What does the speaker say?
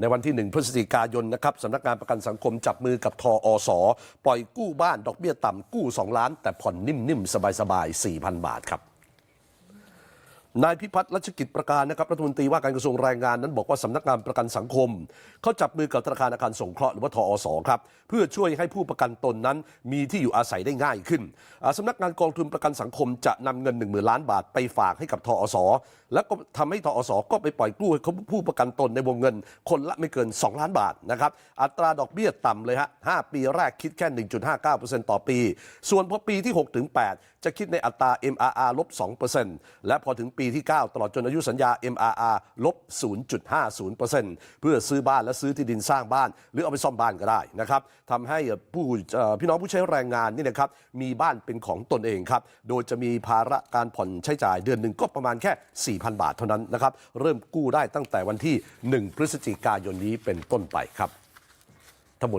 ในวันที่ 1 พฤศจิกายนนะครับสำนักงานประกันสังคมจับมือกับทออสปล่อยกู้บ้านดอกเบี้ยต่ำกู้ 2 ล้าน แต่ผ่อนนิ่มๆ สบายๆ4,000 บาทครับ นายพิพัฒน์รัชกิจประการนะครับรัฐมนตรีว่าการกระทรวงแรงงานนั้นบอกว่าสำนักงานประกันสังคม เขาจับมือกับธนาคารอาคารสงเคราะห์หรือว่าทอสครับเพื่อช่วยให้ผู้ประกันตนนั้นมีที่อยู่อาศัยได้ง่ายขึ้นสำนักงานกองทุนประกันสังคมจะนำเงิน1 0,000ล้านบาทไปฝากให้กับทอสแล้วก็ทำให้ทอสก็ไปปล่อยกู้ให้ผู้ประกันตนในวงเงิน คนละไม่เกิน 2 ล้านบาทนะครับอัตราดอกเบี้ยต่ำเลยฮะ5ปีแรกคิดแค่ 1.59%ต่อปี ส่วนพอปีที่6ถึง8จะคิดในอัตรา MRR ลบ2%และพอถึงปีที่ 9 ตลอดจนอายุสัญญา MRR ลบ 0.50%เพื่อซื้อบ้านและซื้อที่ดินสร้างบ้าน หรือเอาไปซ่อมบ้านก็ได้นะครับทำให้ผู้พี่น้องผู้ใช้แรงงานนี่นะครับมีบ้านเป็นของตนเองครับ โดยจะมีภาระการผ่อนใช้จ่ายเดือนหนึ่งก็ประมาณแค่ 4,000 บาทเท่านั้นนะครับ เริ่มกู้ได้ตั้งแต่วันที่ 1 พฤศจิกายนนี้เป็นต้นไปครับ ทั้งหมด